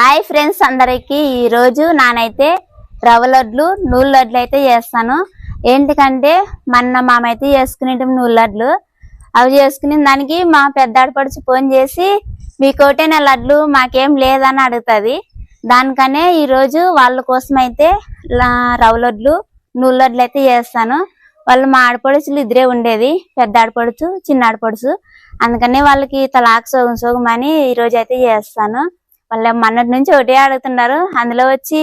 Hi friends అందరికి. ఈరోజు నానైతే రవ్వ లడ్లు నూలు లడ్లు అయితే చేస్తాను. ఏంటికంటే మొన్న మామైతే చేసుకునేటం నూలు లడ్లు. అవి చేసుకునే దానికి మా పెద్ద ఆడపడుచు ఫోన్ చేసి మీకోటే నా లడ్లు మాకేం లేదని అడుగుతుంది. దానికనే ఈ రోజు వాళ్ళ కోసం అయితే లా- రవ్వ లడ్లు నూలు లడ్లు అయితే చేస్తాను. వాళ్ళు మా ఆడపడుచులు ఇద్దరే ఉండేది పెద్ద ఆడపడుచు చిన్న ఆడపడుచు అందుకనే వాళ్ళకి తలాక్ సోగం సోగం అని ఈ రోజు అయితే చేస్తాను. వాళ్ళ మొన్నటి నుంచి ఒకటే అడుగుతున్నారు అందులో వచ్చి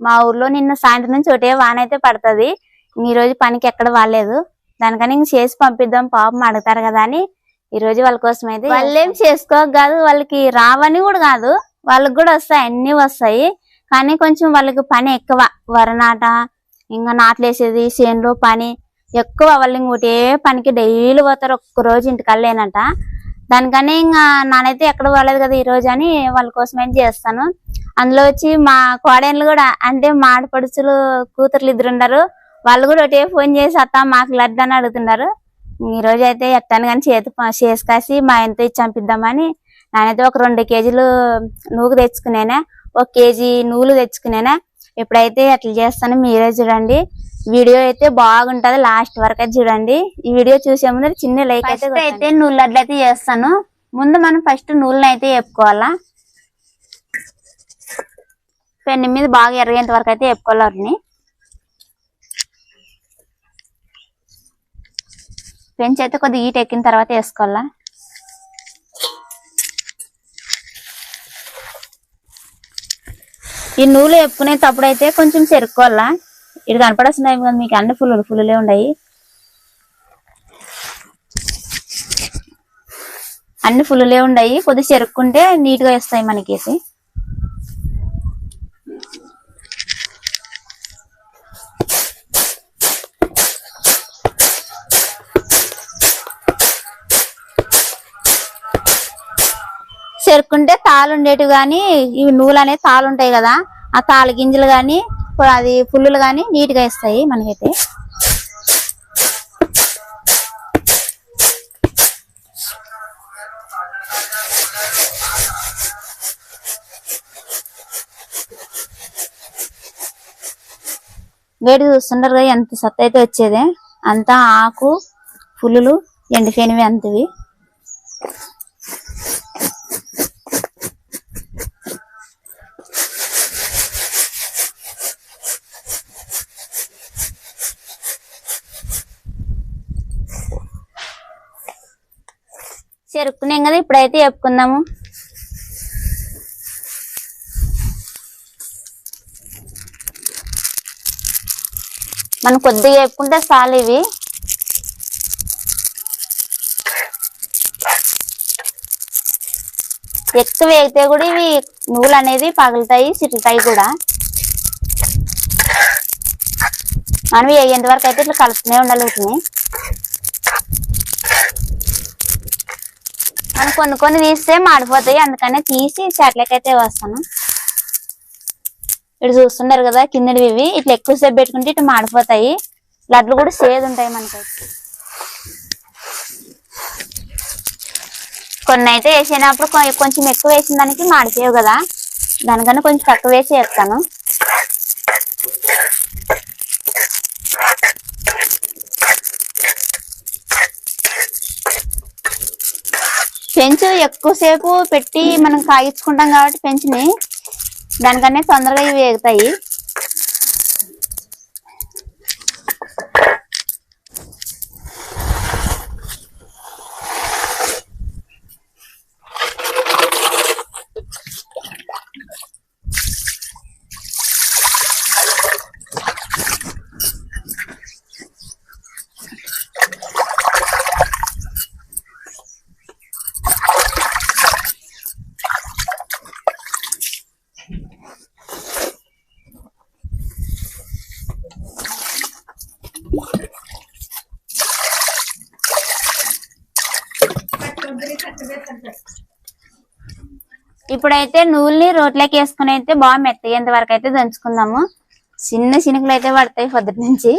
మా ఊర్లో నిన్న సాయంత్రం నుంచి ఒకటే వాన అయితే పడుతుంది. ఈ రోజు పనికి ఎక్కడ వాలేదు దానికని ఇంక చేసి పంపిద్దాం. పాపం అడుగుతారు కదా అని ఈ రోజు వాళ్ళ కోసం అయితే వాళ్ళు ఏం చేసుకోక కాదు వాళ్ళకి రావని కూడా కాదు. వాళ్ళకి కూడా వస్తాయి అన్ని వస్తాయి. కానీ కొంచెం వాళ్ళకి పని ఎక్కువ. వరనాట ఇంకా నాట్లేసేది చేనులో పని ఎక్కువ. వాళ్ళు ఇంకోటే పనికి డైలీ పోతారు. ఒక్క రోజు ఇంటికల్లేనట దానికని ఇంకా నానైతే ఎక్కడ పోలేదు కదా ఈ రోజు అని వాళ్ళ కోసమే చేస్తాను. అందులో వచ్చి మా కోడేళ్ళు కూడా అంటే మా ఆడపడుచులు కూతుర్లు ఇద్దరు ఉన్నారు. వాళ్ళు కూడా ఒకటే ఫోన్ చేసి అత్త మాకు లడ్డు అని అడుగుతున్నారు. ఈ రోజు అయితే ఎట్టాను కానీ చేతి చేసి కాసి మా ఎంత ఇచ్చి చంపిద్దామని నేనైతే ఒక రెండు కేజీలు నూగు తెచ్చుకునేనా ఒక కేజీ నూలు తెచ్చుకునేనా ఇప్పుడైతే అట్లా చేస్తాను మీరే చూడండి. వీడియో అయితే బాగుంటది లాస్ట్ వరకు అయితే చూడండి. ఈ వీడియో చూసే ముందు చిన్న లైక్ అయితే అయితే నూలు లడ్లు అయితే చేస్తాను. ముందు మనం ఫస్ట్ నూనె అయితే వేపుకోవాలా పెన్ను మీద బాగా ఎరగేంత వరకు అయితే వేపుకోవాలి వాటిని. పెంచి అయితే కొద్దిగా ఈట ఎక్కిన తర్వాత వేసుకోవాలా? ఈ నూలు వేపుకునేటప్పుడు అయితే కొంచెం చెరుక్కోవాలా? ఇటు కనపడేస్తున్నాయి కదా మీకు అన్ని ఫుల్లు ఫుల్లులే ఉన్నాయి. అన్ని ఫుల్లులే ఉన్నాయి. కొద్దిగా చెరుక్కుంటే నీట్గా వస్తాయి మనకేసి. చెరుకుంటే తాళ్ళు ఉండేటివి కానీ ఇవి నూలు అనేది తాళ్ళు ఉంటాయి కదా. ఆ తాళ్ళ గింజలు కానీ అది పుల్లులు కానీ నీట్గా ఇస్తాయి మనకైతే. వేడి చూస్తుంటారు కదా ఎంత సత్త అయితే వచ్చేది. అంతా ఆకు పుల్లులు ఎండిపోయినవి అంతవి. చెరుక్కునేం కదా ఇప్పుడైతే చెప్పుకుందాము. మనం కొద్దిగా చెప్పుకుంటే చాలు ఇవి. ఎక్కువ వేగితే కూడా ఇవి నువ్వులు అనేది పగులుతాయి చిట్లుతాయి కూడా. మనం వేగేంత వరకు అయితే ఇట్లా కలుపుతూనే ఉండాలి వీటిని మనం కొన్ని కొన్ని తీస్తే మాడిపోతాయి. అందుకనే తీసి చెట్లకైతే వేస్తాను. ఇటు చూస్తున్నారు కదా కిందవి ఇవి. ఇట్లా ఎక్కువసేపు పెట్టుకుంటే ఇటు మాడిపోతాయి. లడ్లు కూడా సేదు ఉంటాయి మనకి. కొన్ని అయితే వేసినప్పుడు కొంచెం ఎక్కువ వేసిన దానికి మాడిపోయావు కదా. దానికన్నా కొంచెం తక్కువ వేసి వేస్తాను. పెంచు ఎక్కువసేపు పెట్టి మనం కాగించుకుంటాం కాబట్టి పెంచుని దానికన్నా తొందరగా ఇవి ఎగుతాయి. ఇప్పుడైతే నూలుని రోట్లోకి వేసుకుని అయితే బాగా మెత్తగేంత వరకు అయితే దంచుకుందాము. చిన్న చినుకులు అయితే పడతాయి పొద్దుటి నుంచి.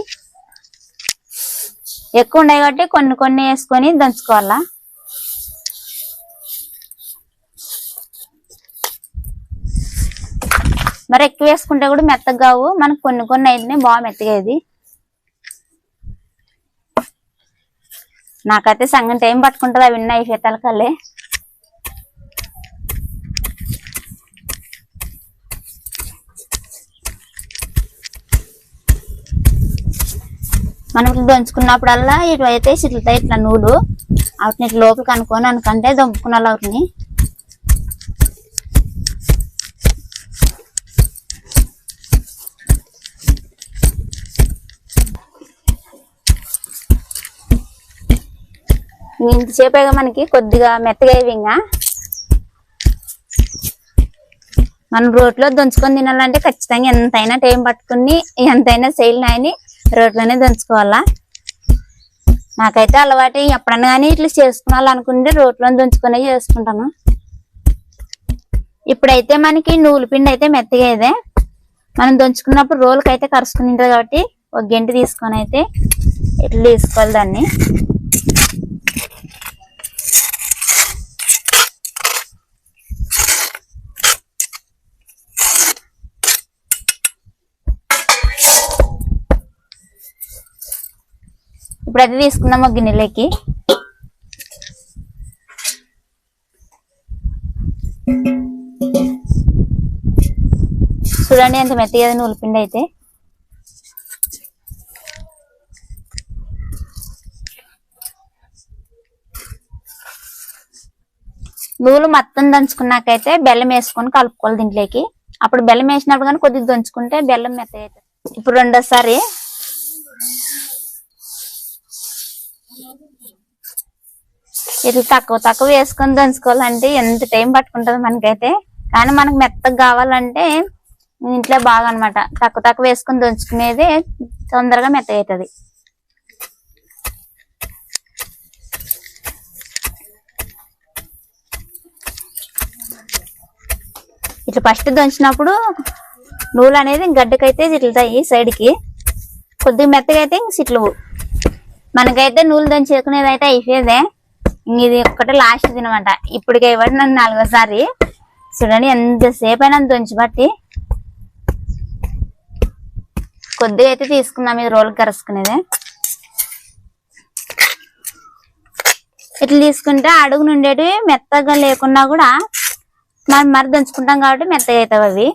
ఎక్కువ ఉన్నాయి కాబట్టి కొన్ని కొన్ని వేసుకొని దంచుకోవాలా. మరి ఎక్కువ వేసుకుంటే కూడా మెత్తగా కావు. మనకు కొన్ని కొన్ని అయితేనే బాగా మెత్తగా ఇది నాకైతే సంగం టైం పట్టుకుంటుంది అవి ఉన్నాయి ఫీతాల కల్లే మనం ఇట్లా దంచుకున్నప్పుడల్లా ఇటు అయితే ఇట్లా నూలు వాటిని ఇట్లా లోపలికి అనుకొని అనుకంటే దంపుకున్న వాటిని. ఇంతసేపేగా మనకి కొద్దిగా మెత్తగా ఇంకా మనం రోట్లో దంచుకొని తినాలంటే ఖచ్చితంగా ఎంతైనా టైం పట్టుకుని ఎంతైనా సేల్ నాయని రోట్లోనే దంచుకోవాలా? నాకైతే అలవాటు. ఎప్పుడన్నా కానీ ఇట్లా చేసుకోవాలనుకుంటే రోట్లో దంచుకునే చేసుకుంటాను. ఇప్పుడైతే మనకి నూలు పిండి అయితే మెత్తగా ఇదే మనం దంచుకున్నప్పుడు రోలుకైతే అయితే కరుచుకుని ఉంటుంది కాబట్టి ఒక గంట తీసుకొని అయితే ఇట్లా తీసుకోవాలి దాన్ని. ఇప్పుడు అయితే తీసుకున్నాము గిన్నెలోకి? చూడండి ఎంత మెత్తగా నూలిపిండి అయితే. నూలు మొత్తం దంచుకున్నాకైతే బెల్లం వేసుకొని కలుపుకోవాలి దీంట్లోకి. అప్పుడు బెల్లం వేసినప్పుడు కానీ కొద్దిగా దంచుకుంటే బెల్లం మెత్తగా అవుతుంది. ఇప్పుడు రెండోసారి ఇట్లా తక్కువ తక్కువ వేసుకొని దంచుకోవాలంటే ఎంత టైం పట్టుకుంటుంది మనకైతే. కానీ మనకు మెత్తగా కావాలంటే ఇంట్లో బాగా అన్నమాట తక్కువ తక్కువ వేసుకొని దంచుకునేది తొందరగా మెత్తగా అవుతుంది ఇట్లా ఫస్ట్ దంచినప్పుడు నూలు అనేది గడ్డకైతే ఇట్లుతాయి సైడ్కి. కొద్దిగా మెత్తగా అయితే ఇంక సిట్లవు మనకైతే నూలు దంచేకునేది అయితే అయిపోయేదే. ఇది ఒక్కటే లాస్ట్ తినమాట ఇప్పటికే ఇవ్వండి నన్ను నాలుగోసారి. చూడండి ఎంతసేపు అయినా దంచి బట్టి. కొద్దిగా అయితే తీసుకున్నాం ఇది రోల్ కరుసుకునేది. ఇట్లా తీసుకుంటే అడుగు నుండేటివి మెత్తగా లేకున్నా కూడా మనం మరి దంచుకుంటాం కాబట్టి మెత్తగా అవుతావు అవి.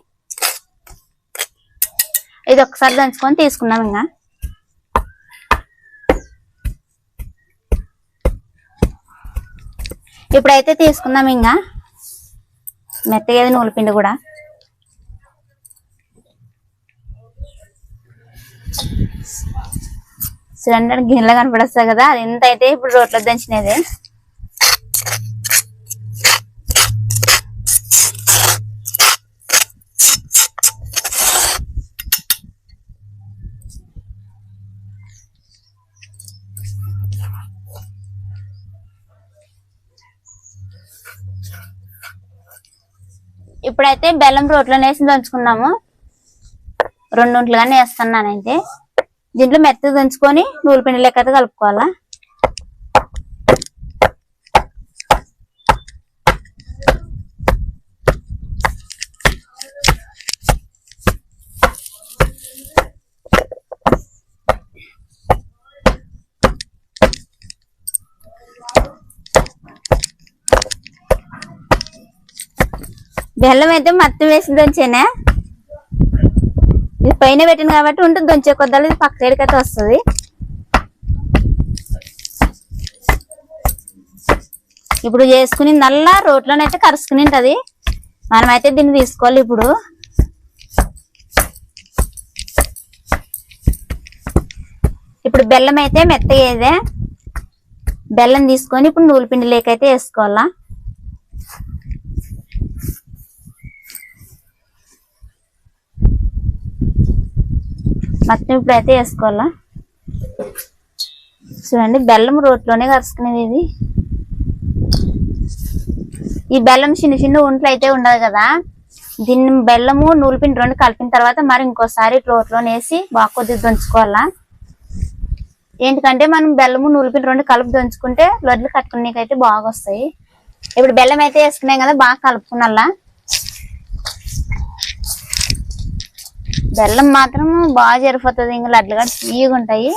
ఇది ఒకసారి దంచుకొని తీసుకున్నాం ఇంకా. ఇప్పుడైతే తీసుకుందాం ఇంకా. మెత్తగా నూలు పిండి కూడా. సిలిండర్ గిన్నెలో కనపడొస్తుంది కదా అది ఎంత అయితే ఇప్పుడు రోట్లో దంచినది. ఇప్పుడైతే బెల్లం రోట్లో వేసి దంచుకున్నాము. రెండు వేస్తున్నానైతే. దీంట్లో మెత్తగా దంచుకొని నూలు పిండి లెక్క కలుపుకోవాలా? బెల్లం అయితే మత్తం వేసి దొంచేనా? ఇది పైన పెట్టింది కాబట్టి ఉంటుంది దంచే కొద్దాలు ఇది పక్క సైడ్కి అయితే వస్తుంది. ఇప్పుడు చేసుకుని నల్లా రోట్లోనైతే కరుసుకుని ఉంటుంది. మనమైతే దీన్ని తీసుకోవాలి ఇప్పుడు. ఇప్పుడు బెల్లం అయితే మెత్తగా బెల్లం తీసుకొని ఇప్పుడు నూలు పిండి లేకైతే వేసుకోవాలా? మొత్తం ఇప్పుడైతే అయితే వేసుకోవాలా? చూడండి బెల్లం రోట్లోనే కరుచుకునేది ఇది. ఈ బెల్లం చిన్న చిన్న ఒంట్లు అయితే ఉండదు కదా. దీన్ని బెల్లము నూలిపిండి రెండు కలిపిన తర్వాత మరి ఇంకోసారి రోట్లో వేసి బాగా కొద్దిగా దంచుకోవాలా. ఏంటికంటే మనం బెల్లము నూలిపిండి రెండు కలిపి దంచుకుంటే లొడ్లు కట్టుకునేకైతే బాగా వస్తాయి ఇప్పుడు బెల్లం అయితే వేసుకున్నాం కదా బాగా కలుపుకున్నల్లా బెల్లం మాత్రం బాగా జరిపోతుంది ఇంకా అట్లా కూడా తీయగా ఉంటాయి.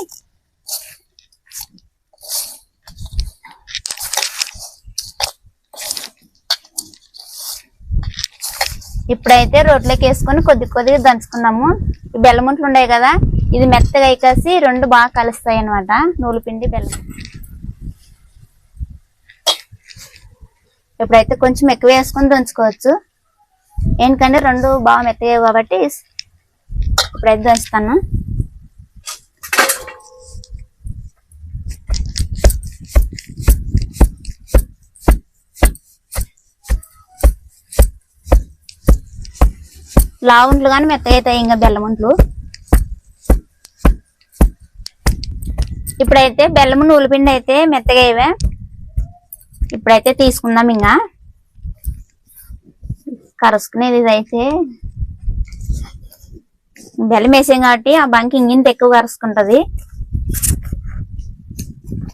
ఇప్పుడైతే రోట్లోకి వేసుకొని కొద్ది కొద్దిగా దంచుకున్నాము. ఈ బెల్లం ఉంట్లు ఉన్నాయి కదా ఇది మెత్తగా అయికాసి రెండు బాగా కలుస్తాయి అన్నమాట. నూలు పిండి బెల్లం. ఇప్పుడైతే కొంచెం ఎక్కువ వేసుకొని దంచుకోవచ్చు. ఎందుకంటే రెండు బాగా మెత్తగా కాబట్టి ప్రయత్నిస్తాను లావుంట్లు కానీ మెత్తగా అవుతాయి ఇంకా బెల్లం ఉంట్లు ఇప్పుడైతే బెల్లము నూలుపిండి అయితే మెత్తగా అయ్యవే ఇప్పుడైతే తీసుకుందాం ఇంకా కరుసుకునేది ఇదైతే. బెల్లం వేసాం కాబట్టి ఆ బంకి ఇంగింత ఎక్కువ కరుసుకుంటది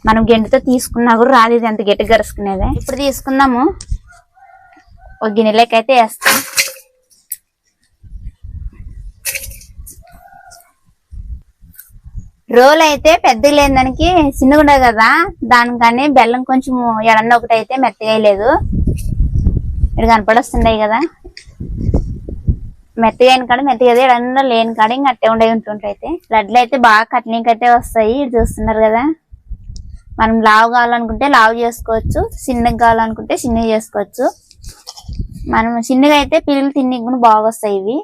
మనం గెంటితో తీసుకున్నా కూడా రాదు ఇది అంత గట్టి కరుసుకునేదే. ఇప్పుడు తీసుకుందాము. ఒక గిన్నెలోకి అయితే వేస్తాం. రోల్ అయితే పెద్దగా లేని దానికి చిన్నగా కదా. దానికని బెల్లం కొంచెం ఎడన్న ఒకటి అయితే మెత్తగా లేదు ఇక్కడ కనపడొస్తుండయి కదా. మెత్తగా అయిన కాడ మెత్తగా అయితే లేని కాడ ఇంకా అట్టే ఉండే ఉంటుంటాయి లడ్లు అయితే బాగా కట్నీకి అయితే వస్తాయి చూస్తున్నారు కదా. మనం లావు కావాలనుకుంటే లావు చేసుకోవచ్చు చిన్నగా కావాలనుకుంటే చిన్నగా చేసుకోవచ్చు. మనం చిన్నగా అయితే పిల్లలు తిన్నీ కూడా బాగా వస్తాయి ఇవి.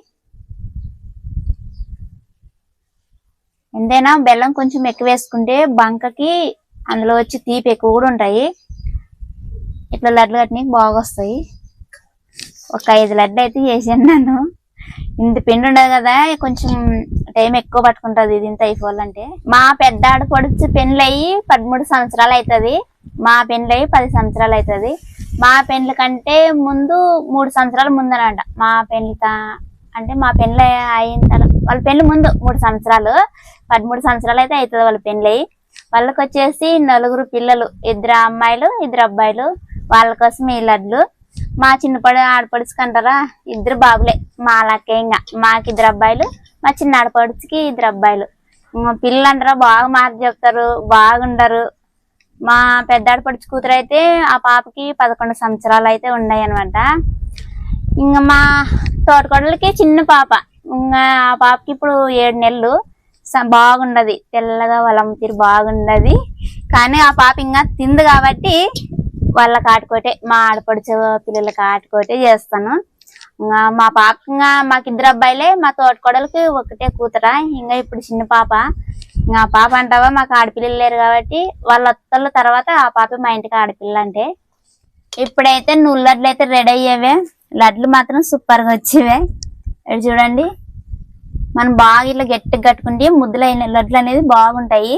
ఎంతైనా బెల్లం కొంచెం ఎక్కువ వేసుకుంటే బంకకి అందులో వచ్చి తీపి ఎక్కువ కూడా ఉంటాయి. ఇట్లా లడ్లు కట్టినకి బాగా వస్తాయి. ఒక ఐదు లడ్లు అయితే చేసాను నన్ను ఇంత పిండి ఉండదు కదా కొంచెం టైం ఎక్కువ పట్టుకుంటది ఇది ఇంత అయిపోవాలంటే మా పెద్ద ఆడపడుచు పెళ్ళి అయ్యి పదమూడు సంవత్సరాలు అవుతుంది మా పెళ్ళయి పది సంవత్సరాలు అవుతుంది మా పెళ్ళి కంటే ముందు మూడు సంవత్సరాల ముందనంట మా పెళ్ళి అంటే మా పెళ్ళి అయిన వాళ్ళ పెళ్ళి ముందు మూడు సంవత్సరాలు. పదమూడు సంవత్సరాలు అయితే అవుతుంది వాళ్ళ పెళ్ళి వాళ్ళకి వచ్చేసి నలుగురు పిల్లలు ఇద్దరు అమ్మాయిలు ఇద్దరు అబ్బాయిలు. వాళ్ళ కోసం ఈ లడ్లు. మా చిన్నపడి ఆడపడుచుకి అంటారా? ఇద్దరు బాబులే. మా లక్కే ఇంకా. మాకు ఇద్దరు అబ్బాయిలు మా చిన్న ఆడపడుచుకి ఇద్దరు అబ్బాయిలు. పిల్లలు అంటారా బాగా మార్పు చెప్తారు బాగుండరు. మా పెద్ద ఆడపడుచు కూతురు అయితే ఆ పాపకి పదకొండు సంవత్సరాలు అయితే ఉన్నాయి అనమాట ఇంకా మా తోటకోడలకి చిన్న పాప. ఇంకా ఆ పాపకి ఇప్పుడు ఏడు నెలలు. బాగుండదు. తెల్లగా వాళ్ళ తీరు బాగుండదు. కానీ ఆ పాప ఇంకా తింది కాబట్టి వాళ్ళకి ఆడుకోటే మా ఆడపడుచు పిల్లలకి ఆడుకోటే చేస్తాను. ఇంకా మా పాప ఇంకా మాకు ఇద్దరు అబ్బాయిలే మా తోటకోడలకి ఒకటే కూతురా ఇంకా ఇప్పుడు చిన్న పాప. ఇంకా పాప అంటావా మాకు ఆడపిల్లలు లేరు కాబట్టి వాళ్ళ అత్తల తర్వాత ఆ పాప మా ఇంటికి ఆడపిల్ల అంటే. ఇప్పుడైతే నువ్వు లడ్లు అయితే రెడీ అయ్యేవే. లడ్లు మాత్రం సూపర్గా వచ్చేవే. ఇక్కడ చూడండి. మనం బాగా ఇట్లా గట్టిగా కట్టుకుంటే ముద్దులైన లడ్లు అనేది బాగుంటాయి.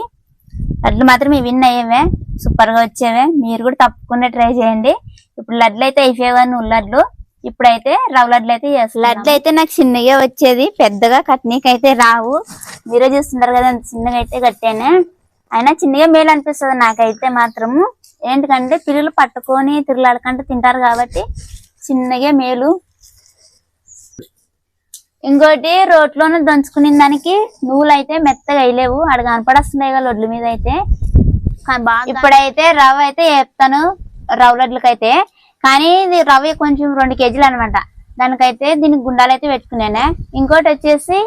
లడ్లు మాత్రం ఇవి అయ్యేవే సూపర్గా వచ్చేవే. మీరు కూడా తప్పకుండా ట్రై చేయండి. ఇప్పుడు లడ్లు అయితే అయిపోయావా నువ్వు లడ్లు. ఇప్పుడైతే రవ్వ లడ్లు అయితే చేస్తాను లడ్లు అయితే నాకు చిన్నగా వచ్చేది పెద్దగా కట్నీకి అయితే రావు. మీరే చూస్తున్నారు కదా అంత చిన్నగా అయితే కట్టానే. అయినా చిన్నగా మేలు అనిపిస్తుంది నాకైతే మాత్రము. ఏంటంటే పిల్లలు పట్టుకొని తిరుగులాడకంటే తింటారు కాబట్టి చిన్నగా మేలు. ఇంకోటి రోట్లోనే దంచుకునే దానికి నువ్వులు అయితే మెత్తగా వేయలేవు. అక్కడ కనపడస్తున్నాయి కదా లొడ్ల మీద అయితే. ఇప్పుడైతే రవ్వ అయితే వేస్తాను రవ్వ లడ్లకైతే. కానీ ఇది రవ్వ కొంచెం రెండు కేజీలు అనమాట దానికైతే దీనికి గుండాలు అయితే పెట్టుకున్నానే. ఇంకోటి వచ్చేసి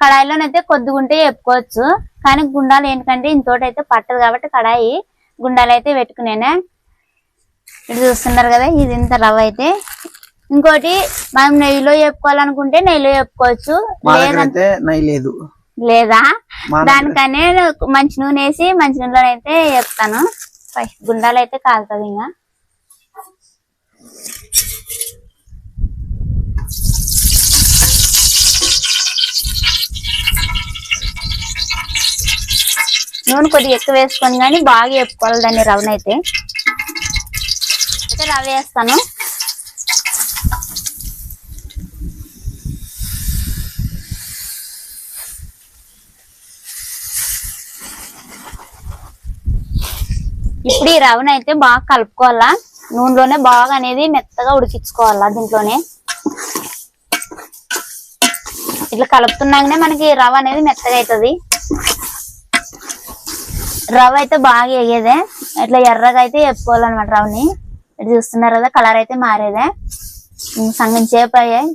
కడాయిలోనైతే కొద్దిగా ఉంటే చెప్పుకోవచ్చు కానీ గుండాలు ఏంటంటే ఇంతోటి అయితే పట్టదు కాబట్టి కడాయి గుండాలు అయితే పెట్టుకున్నానే. ఇది చూస్తున్నారు కదా ఇది ఇంత రవ్వ అయితే. ఇంకోటి మనం నెయ్యిలో చెప్పుకోవాలనుకుంటే నెయ్యిలో చెప్పుకోవచ్చు. లేదంటే అయితే నై లేదు. లేదా? దానికనే మంచి నూనె వేసి మంచి నూనెలో అయితే చెప్తాను. ఫస్ట్ గుండాలు అయితే కాలుతుంది ఇంకా నూనె కొద్దిగా ఎక్కువ వేసుకొని కానీ బాగా చెప్పుకోవాలి దాన్ని రవ్వనైతే. అయితే రవ్వ వేస్తాను. ఇప్పుడు ఈ రవ్వను అయితే బాగా కలుపుకోవాలా? నూనెలోనే బాగా అనేది మెత్తగా ఉడికించుకోవాలా దీంట్లోనే? ఇట్లా కలుపుతున్నాకనే మనకి రవ్వ అనేది మెత్తగా అవుతుంది రవ్వ అయితే బాగా వేగేదే ఇట్లా ఎర్రగా అయితే వేపుకోవాలన్నమాట రవ్వని. ఇటు చూస్తున్నారు కదా కలర్ అయితే మారేదే. సంగం సగం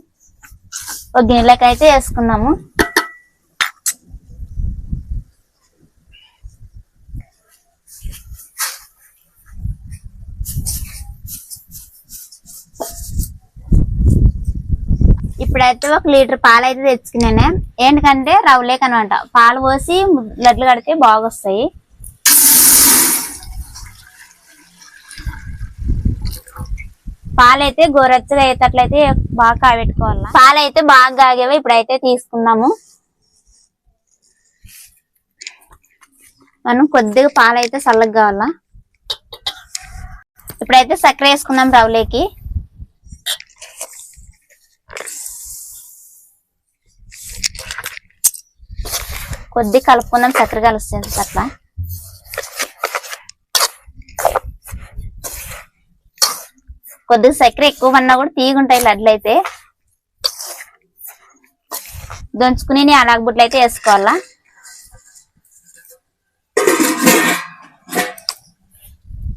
ఒక గిన్నెలోకి అయితే వేసుకున్నాము ఇప్పుడైతే ఒక లీటర్ పాలు అయితే తెచ్చుకున్నాను ఏంటంటే రవ్వలేక అనమాట పాలు పోసి లడ్లు కడితే బాగా వస్తాయి పాలైతే గోరచ్చగా అయ్యేటట్లయితే బాగా కాగబెట్టుకోవాలి పాలైతే బాగా కాగేవి ఇప్పుడైతే తీసుకున్నాము మనం కొద్దిగా పాలైతే చల్లగా కావాలా. ఇప్పుడైతే చక్కెర వేసుకున్నాం రవ్వలేకి కొద్దిగా కలుపుకుందాం చక్కెర కలుస్తుంది అట్లా. కొద్దిగా చక్కెర ఎక్కువ అన్నా కూడా తీగుంటాయి లడ్లు అయితే. దంచుకుని అలాగబుట్లు అయితే వేసుకోవాలా?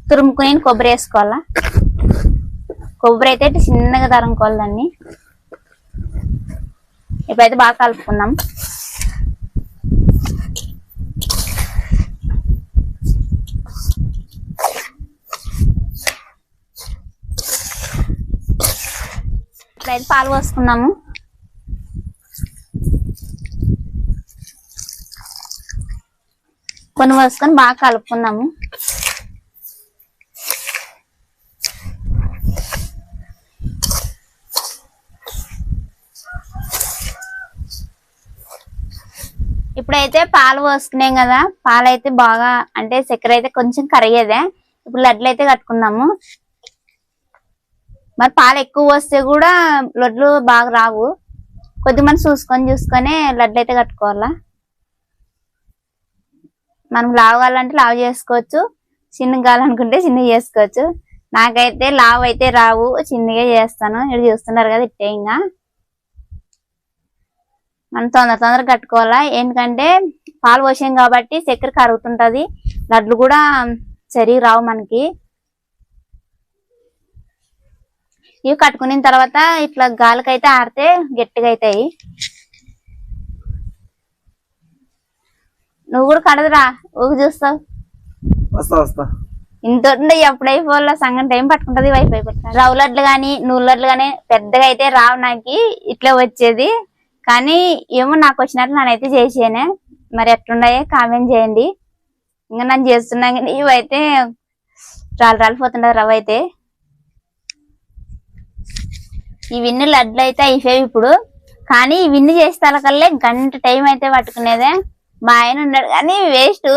తురుముకుని కొబ్బరి వేసుకోవాలా? కొబ్బరి అయితే చిన్నగా తరుముకోవాలి దాన్ని. ఇప్పుడైతే బాగా కలుపుకుందాం. ఇప్పుడైతే పాలు పోసుకున్నాము. కొన్ని పోసుకొని బాగా కలుపుకున్నాము. ఇప్పుడైతే పాలు పోసుకున్నాం కదా. పాలు అయితే బాగా అంటే చక్కెర అయితే కొంచెం కరిగేదే. ఇప్పుడు లడ్లు అయితే కట్టుకున్నాము. మరి పాలు ఎక్కువ వస్తే కూడా లడ్లు బాగా రావు. కొద్దిమంది చూసుకొని చూసుకొని లడ్లు అయితే కట్టుకోవాలా. మనం లావు కావాలంటే లావు చేసుకోవచ్చు. చిన్నగా కావాలనుకుంటే చిన్నగా చేసుకోవచ్చు. నాకైతే లావు అయితే రావు. చిన్నగా చేస్తాను. ఇక్కడ చూస్తున్నారు కదా ఇట్టే ఇంకా. మనం తొందర తొందరగా కట్టుకోవాలా. ఎందుకంటే పాలు పోసాం కాబట్టి చక్కెర కరుగుతుంటది. లడ్లు కూడా సరిగా రావు మనకి. ఇవి కట్టుకున్న తర్వాత ఇట్లా గాలికైతే ఆడితే గట్టిగా అవుతాయి నువ్వు కూడా కడదురా ఊగి చూస్తావు వస్తా వస్తా. ఇంత సంగం టైం పట్టుకుంటది వైఫై పట్టుకుంటా రవ్వు లడ్లు కానీ నువ్వు లడ్లు కానీ పెద్దగా అయితే రావు నాకు ఇట్లా వచ్చేది. కానీ ఏమో నాకు వచ్చినట్లు నేనైతే చేసానే. మరి ఎట్లున్నాయో కామెంట్ చేయండి. ఇంకా నన్ను చేస్తున్నా కానీ ఇవైతే రాలు రాలిపోతుండదు రవ్వ అయితే. ఇవన్నీ లడ్లు అయితే అయిపోయాయి ఇప్పుడు. కానీ ఇవన్నీ చేస్తే గంట టైం అయితే పట్టుకునేదే. మా ఆయన ఉన్నాడు. కానీ వేస్ట్.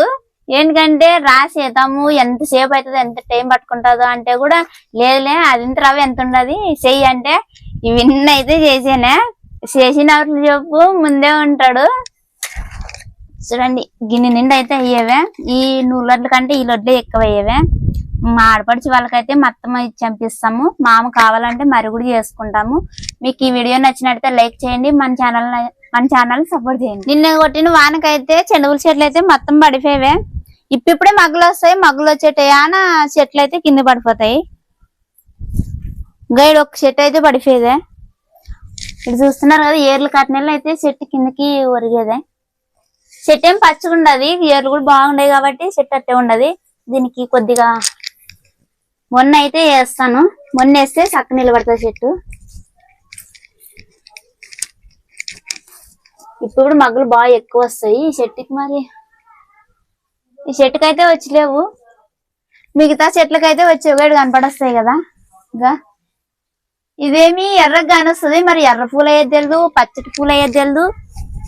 ఏంటంటే రాసేద్దాము ఎంతసేపు అవుతుంది ఎంత టైం పట్టుకుంటుందో అంటే కూడా లేదులే అది ఇంత రవ్వ ఎంత ఉండదు చెయ్యి అంటే ఇవన్నీ అయితే చేసానే. చేసిన చెప్పు ముందే ఉంటాడు. చూడండి గిన్నె నిండా అయితే అయ్యేవే. ఈ నూరు లడ్ల కంటే ఈ లడ్లే ఎక్కువ అయ్యేవే మా ఆడపడిచి వాళ్ళకైతే మొత్తం చంపిస్తాము. మామ కావాలంటే మరి కూడా చేసుకుంటాము. మీకు ఈ వీడియో నచ్చినట్లయితే లైక్ చేయండి. మన ఛానల్ మన ఛానల్ సపోర్ట్ చేయండి. నిన్న కొట్టిన వానకైతే చెడువుల చెట్లు అయితే మొత్తం పడిపోయేవే. ఇప్పుడిప్పుడే మగ్గులు వస్తాయి. మగ్గులు వచ్చేటాయన చెట్లు అయితే కింద పడిపోతాయి. గైడ్ ఒక చెట్టు అయితే పడిపోయేదే. ఇక్కడ చూస్తున్నారు కదా ఏర్లు కట్టినట్లు అయితే చెట్టు కిందకి ఒరిగేదే. చెట్టు ఏం పచ్చగా ఉండదు ఏర్లు కూడా బాగుండేవి కాబట్టి చెట్టు అట్టే ఉండదు. దీనికి కొద్దిగా మొన్న అయితే వేస్తాను. మొన్న వేస్తే చక్క నిలబడతాయి చెట్టు. ఇప్పుడు మగ్గులు బాగా ఎక్కువ వస్తాయి. ఈ చెట్టుకి మరి. ఈ చెట్టుకి అయితే వచ్చలేవు. మిగతా చెట్లకైతే వచ్చేవాడు కనపడొస్తాయి కదా. ఇంకా ఇదేమి ఎర్రగా కానొస్తుంది. మరి ఎర్ర పూలు అయ్యేది తెలియదు పచ్చటి పూలు అయ్యేది తెలియదు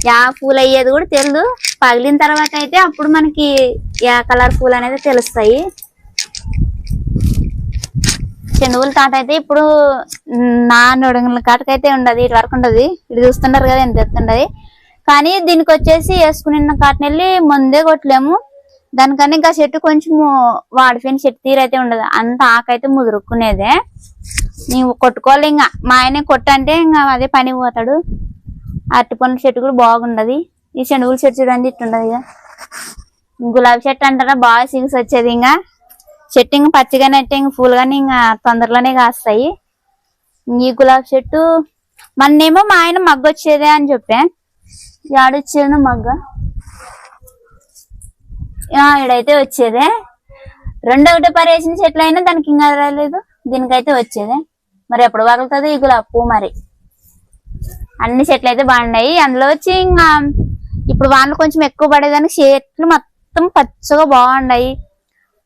యా పూలు అయ్యేది కూడా తెలియదు పగిలిన తర్వాత అయితే అప్పుడు మనకి యా కలర్ పూలు అనేది తెలుస్తాయి. చెనుగుల తాట అయితే ఇప్పుడు నా నొడుగుల కాటకైతే ఉండదు ఇటు వరకు ఉండదు. ఇటు చూస్తున్నారు కదా ఎంత ఎత్తుండదు కానీ దీనికి వచ్చేసి వేసుకున్న కాటన్ వెళ్ళి ముందే కొట్టలేము. దానికన్నా ఇంకా చెట్టు కొంచెం వాడిపోయిన చెట్టు తీరైతే ఉండదు. అంత ఆకైతే ముదురుకునేదే నీవు కొట్టుకోవాలి ఇంకా. మా ఆయన కొట్టంటే ఇంకా అదే పని పోతాడు. అరటి పండ్ల చెట్టు కూడా బాగుండదు. ఈ చెనుగుల చెట్టు చూడండి ఇట్టుండదు ఇక. గులాబీ చెట్టు అంటారా? బాగా సిగ్స్ వచ్చేది ఇంకా. చెట్టు ఇంకా పచ్చిగానే అంటే ఇంక పూలు కానీ ఇంకా తొందరలోనే కాస్తాయి. ఈ గులాబీ చెట్టు మన్నేమో మా ఆయన మగ్గ వచ్చేదే అని చెప్పా. ఆడొచ్చేది మగ్గ? ఇడైతే వచ్చేదే. రెండొకటి ఒకటే పరేసిన చెట్లు అయినా దానికి ఇంకా రాలేదు. దీనికైతే వచ్చేదే. మరి ఎప్పుడు పగులుతుంది ఈ గులాబీ పువ్వు మరి? అన్ని చెట్లు అయితే బాగున్నాయి. అందులో వచ్చి ఇంకా ఇప్పుడు వానలు కొంచెం ఎక్కువ పడేదానికి చెట్లు మొత్తం పచ్చగా బాగున్నాయి.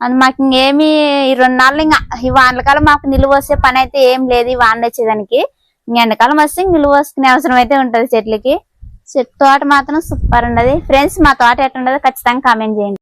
అది మాకు ఇంకేమి ఈ రెండు నాళ్ళు ఇంకా ఈ వానకాలం మాకు నిలువ వస్తే పని అయితే ఏం లేదు ఈ వాన వచ్చేదానికి. ఇంక ఎండాకాలం వస్తే నిలువ వసుకునే అవసరం అయితే ఉంటది చెట్లకి. చెట్టు తోట మాత్రం సూపర్ ఉండదు. ఫ్రెండ్స్ మా తోట ఎట్లా ఉండదు ఖచ్చితంగా కామెంట్ చేయండి.